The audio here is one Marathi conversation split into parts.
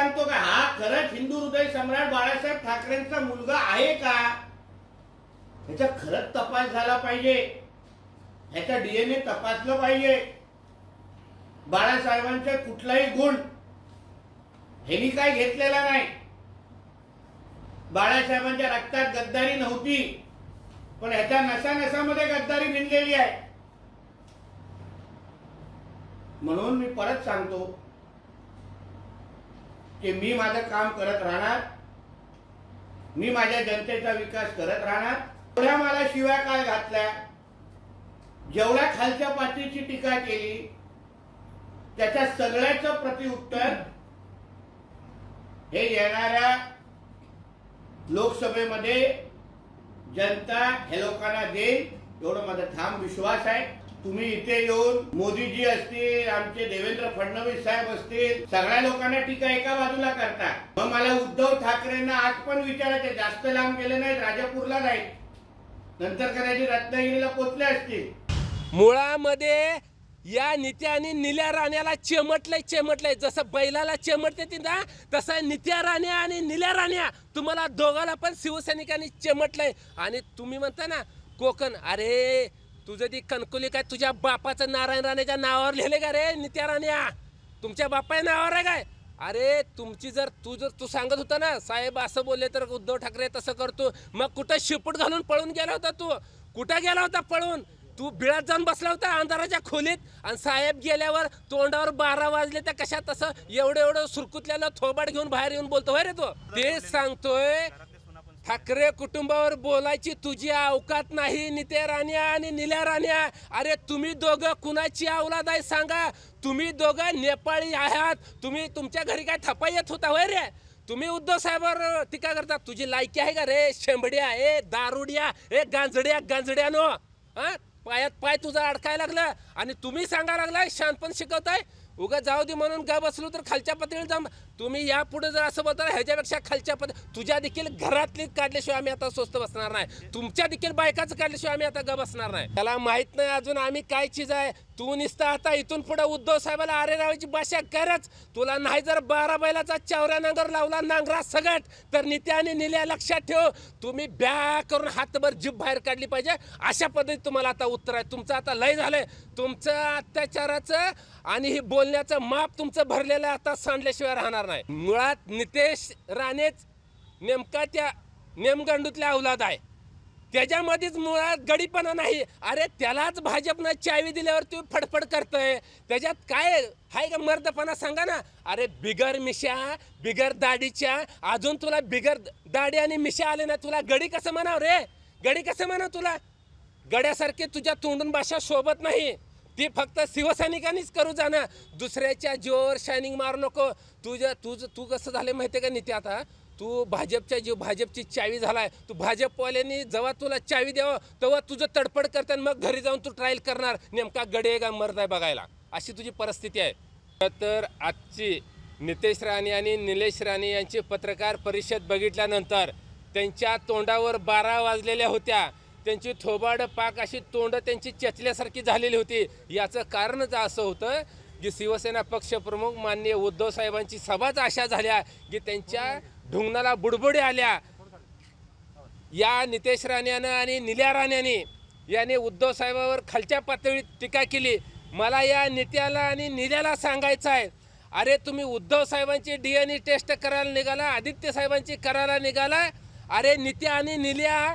सांगतो का? हा खरंच हिंदू हृदय सम्राट बाळासाहेब ठाकरेंचा मुलगा आहे का? ह्याचा खरंच तपास झाला पाहिजे. ह्याचा डीएनए तपासलं पाहिजे. बाळासाहेबांचा कुठलाही गुण ह्यांनी काय घेतलेला नाही. बाळासाहेबांच्या रक्तात गद्दारी नव्हती पण ह्याच्या नसा नसामध्ये गद्दारी भिनलेली आहे. म्हणून मी परत सांगतो की मी माझं काम करत राहणार मी माझ्या जनतेचा विकास करत राहणार. एवढ्या मला शिव्या काय घातल्या? जेवढ्या खालच्या पातळीची टीका केली त्याच्या सगळ्याचं प्रतिउत्तर हे येणाऱ्या लोकसभेमध्ये जनता हे लोकांना देईल एवढं माझा ठाम विश्वास आहे. तुम्ही इथे येऊन मोदीजी असतील आमचे देवेंद्र फडणवीस साहेब असतील सगळ्या लोकांना टीका एका बाजूला करता. मग मला उद्धव ठाकरेंना आज पण विचारायचे जास्त लांब गेले नाहीत राजापूरला नाहीत. नंतर कदाचित रत्नागिरीला पोचले असतील. मुळामध्ये या नित्याने निल्या राण्याला चेमटलंय चेमटलंय. जसं बैलाला चेमटते ती ना तसं नित्या राण्या आणि निल्या राण्या तुम्हाला दोघाला पण शिवसैनिकांनी चेमटलंय. आणि तुम्ही म्हणता ना कोकण अरे तुझं ती कणकुली काय तुझ्या बापाचं नारायण राणेच्या नावावर लिहिले का रे नित्या राण्या तुमच्या बापाच्या नावावर आहे काय? अरे तुमची जर तू जर तू सांगत होता ना साहेब असं बोलले तर उद्धव ठाकरे तसं करतो. मग कुठं शिपूट घालून पळून गेला होता तू? कुठं गेला होता पळून? तू बिळात जाऊन बसला होता अंधाराच्या खोलीत? आणि साहेब गेल्यावर तोंडावर बारा वाजले त्या कशात तसं एवढं एवढं सुरकुतल्याला थोबाड घेऊन बाहेर येऊन बोलतो रे तो? ते सांगतोय ठाकरे कुटुंबावर बोलायची तुझी अवकात नाही नित्या राण्या आणि निल्या राण्या. अरे तुम्ही दोघं कुणाची अवलाद आहे सांगा? तुम्ही दोघं नेपाळी आहात. तुम्ही तुमच्या घरी काय थपा येत होता वय रे? तुम्ही उद्धव साहेबावर टीका करता तुझी लायकी आहे का रे? शेंबड्या ए दारुड्या ए गांजड्या गांजड्यानो. हां पायात पाय तुझा अडकायला लागला आणि तुम्ही सांगा लागलाय शानपण शिकवताय. उगा जाऊ दे म्हणून का बसलो तर खालच्या पातळीवर जाऊन तुम्ही यापुढे जर असं बोलता ह्याच्यापेक्षा खालच्या पातळी तुझ्या देखील घरातली काढल्याशिवाय आम्ही आता स्वस्त बसणार नाही. तुमच्या देखील बायकाचं काढल्याशिवाय आम्ही आता ग बसणार नाही. त्याला माहीत नाही अजून आम्ही काय चीज आहे. तू निसता आता इथून पुढे उद्धव साहेबाला आरे रावायची भाषा करच. तुला नाही जर बारा बैलाचा चावऱ्या नांगर लावला नांगरा सगट तर नित्या आणि निल्या लक्षात ठेव. तुम्ही ब्या करून हातभर जीभ बाहेर काढली पाहिजे. अशा पद्धतीत तुम्हाला आता उत्तर आहे. तुमचं आता लय झालंय. तुमचं अत्याचाराचं आणि ही बोलण्याचं माप तुमचं भरलेलं आहे, आता सांडल्याशिवाय राहणार नाही. मुळात नितेश राणेच नेमका त्या नेमगंडूतल्या अवलाद आहे. त्याच्यामध्येच मुळात गडीपणा नाही. अरे त्यालाच भाजपनं चावी दिल्यावर तू फडफड करतोय. त्याच्यात काय हाय का मर्दपणा सांगा ना. अरे बिगर मिशा बिगर दाढीच्या अजून तुला बिगर दाढी आणि मिशा आले ना तुला गडी कसं म्हणाव रे? गडी कसं म्हणाव तुला? गड्यासारखे तुझ्या तोंडून भाषा शोभत नाही. ती फक्त शिवसैनिकांनीच करू जाणं दुसऱ्याच्या जीवावर शायनिंग मारू नको. तुझ्या तुझं तू कसं झालं माहिती आहे का ते आता? तू भाजपच्या जीव भाजपची चावी झालाय. तू भाजपवाल्यांनी जेव्हा तुला चावी द्यावं तेव्हा तुझं तडफड करताना मग घरी जाऊन तू ट्रायल करणार. नेमका गडे का मरत आहे बघायला. अशी तुझी परिस्थिती आहे. तर आजची नितेश राणे आणि निलेश राणे यांची पत्रकार परिषद बघितल्यानंतर त्यांच्या तोंडावर बारा वाजलेल्या होत्या. त्यांची थोबाड पाक अशी तोंड त्यांची चेचल्यासारखी झालेली होती. याचं कारणच असं होतं की शिवसेना पक्षप्रमुख माननीय उद्धव साहेबांची सभाच अशा झाल्या की त्यांच्या ढुंगणाला बुडबुडे आल्या. या नितेश राण्यानं आणि निल्या राण्याने याने उद्धव साहेबावर खालच्या पातळीत टीका केली. मला या नित्याला आणि निल्याला सांगायचं आहे. अरे तुम्ही उद्धव साहेबांची डी एन ए टेस्ट करायला निघाला आदित्य साहेबांची करायला निघाला. अरे नित्या आणि निल्या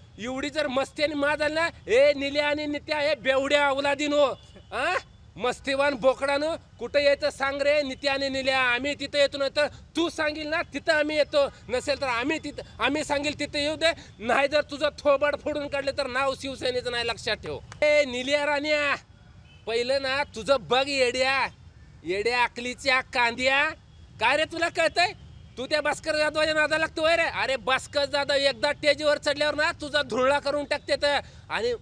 एवढी जर मस्ती आणि मा ना ए निल्या आणि नित्या हे बेवड्या अवलादीनो आ? मस्तीवान बोकडानं कुठं यायचं सांग रे नित्या आणि निल्या आम्ही तिथं येतो नाही तर तू सांगील ना तिथं आम्ही येतो. नसेल तर आम्ही तिथं आम्ही सांगेल तिथं येऊ दे. नाही जर तुझं थोबाड फोडून काढले तर नाव शिवसेनेचं नाही लक्षात ठेव. ए निल्या राण्या पहिलं ना तुझं बघ येड्या येड्या आकलीच्या कांद्या. काय रे तुला कळतंय? तू त्या भास्कर जाधवाच्या नादा लागतोय रे. अरे भास्कर जाधव एकदा टेजवर चढल्यावर ना तुझा धुरळा करून टाकते तर. आणि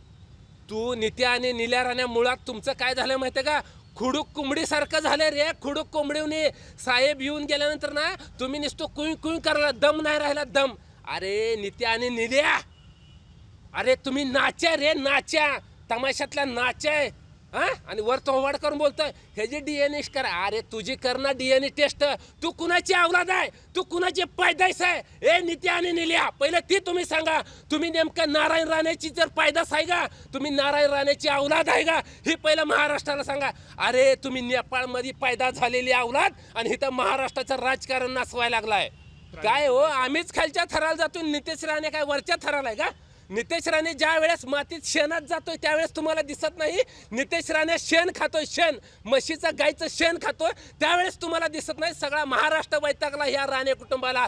तू नित्या आणि निल्या राण्या मुळात तुमचं काय झालं माहितीये का? खुडूक कोंबडीसारखं झालं रे. खुडूक कोंबडीवनी साहेब येऊन गेल्यानंतर ना तुम्ही निसतो कुई कुई करायला दम नाही राहिला दम. अरे नित्या आणि निल्या. अरे तुम्ही नाच्या रे नाच्या. तमाशातल्या नाच्या हा? आणि वर तोंड करून बोलतोय ह्याची डीएनए करा अरे तुझी कर ना डीएनए टेस्ट तू कुणाची अवलाद आहे? तू कुणाची पैदास आहे? ए नित्या आणि निल्या पहिलं ती तुम्ही सांगा. तुम्ही नेमकं नारायण राणेची जर पैदास आहे का? तुम्ही नारायण राणेची अवलाद आहे का? हे पहिलं महाराष्ट्राला सांगा. अरे तुम्ही नेपाळमध्ये पैदा झालेली अवलाद आणि इथं महाराष्ट्राचं राजकारण नाचवायला लागलाय. काय हो? आम्हीच खालच्या थराला जातो नितेश राणे काय वरच्या थराला आहे का? नितेश राणे ज्या वेळेस मातीत शेणात जातोय त्यावेळेस तुम्हाला दिसत नाही. नितेश राणे शेण खातोय शेण. म्हशीचं गायचं शेण खातोय त्यावेळेस तुम्हाला दिसत नाही. सगळा महाराष्ट्र वैतागला ह्या राणे कुटुंबाला.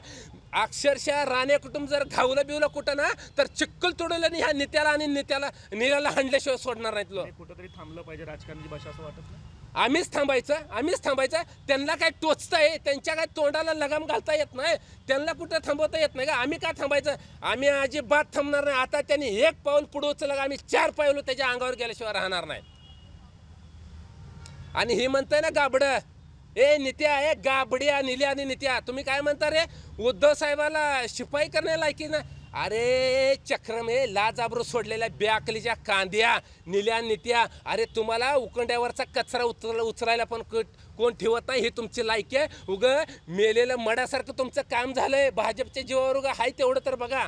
अक्षरशः राणे कुटुंब जर घावलं बिवलं कुठं ना तर चिक्कल तोडलं आणि ह्या नित्याला आणि नित्याला निराला हंडल्याशिवाय सोडणार नाहीत लोक. कुठंतरी थांबलं पाहिजे राजकारणाची भाषा असं वाटत नाही. आम्हीच थांबायचं आम्हीच थांबायचं. त्यांना काय टोचतंय त्यांच्या काय तोंडाला लगाम घालता येत नाही. त्यांना कुठं थांबवता येत नाही का? आम्ही काय थांबायचं? आम्ही अजिबात थांबणार नाही. आता त्यांनी एक पाऊल पुढे उचललं का आम्ही चार पाऊल त्याच्या अंगावर गेल्याशिवाय राहणार नाही. आणि हे म्हणताय ना गाबड. ए नित्या ए गाबड्या निल्या आणि नित्या. तुम्ही काय म्हणता रे? उद्धव साहेबाला शिपाई करण्याला लायकी ना? अरे चक्रम हे लाजाबरू सोडलेल्या ब्याकलीच्या कांद्या निल्या नित्या. अरे तुम्हाला उकंड्यावरचा कचरा उचल उचलायला पण कोण ठेवत नाही हे तुमची लायकी आहे. उग मेलेलं मड्यासारखं तुमचं काम झालंय. भाजपच्या जीवावर उगा आहे तेवढं तर बघा.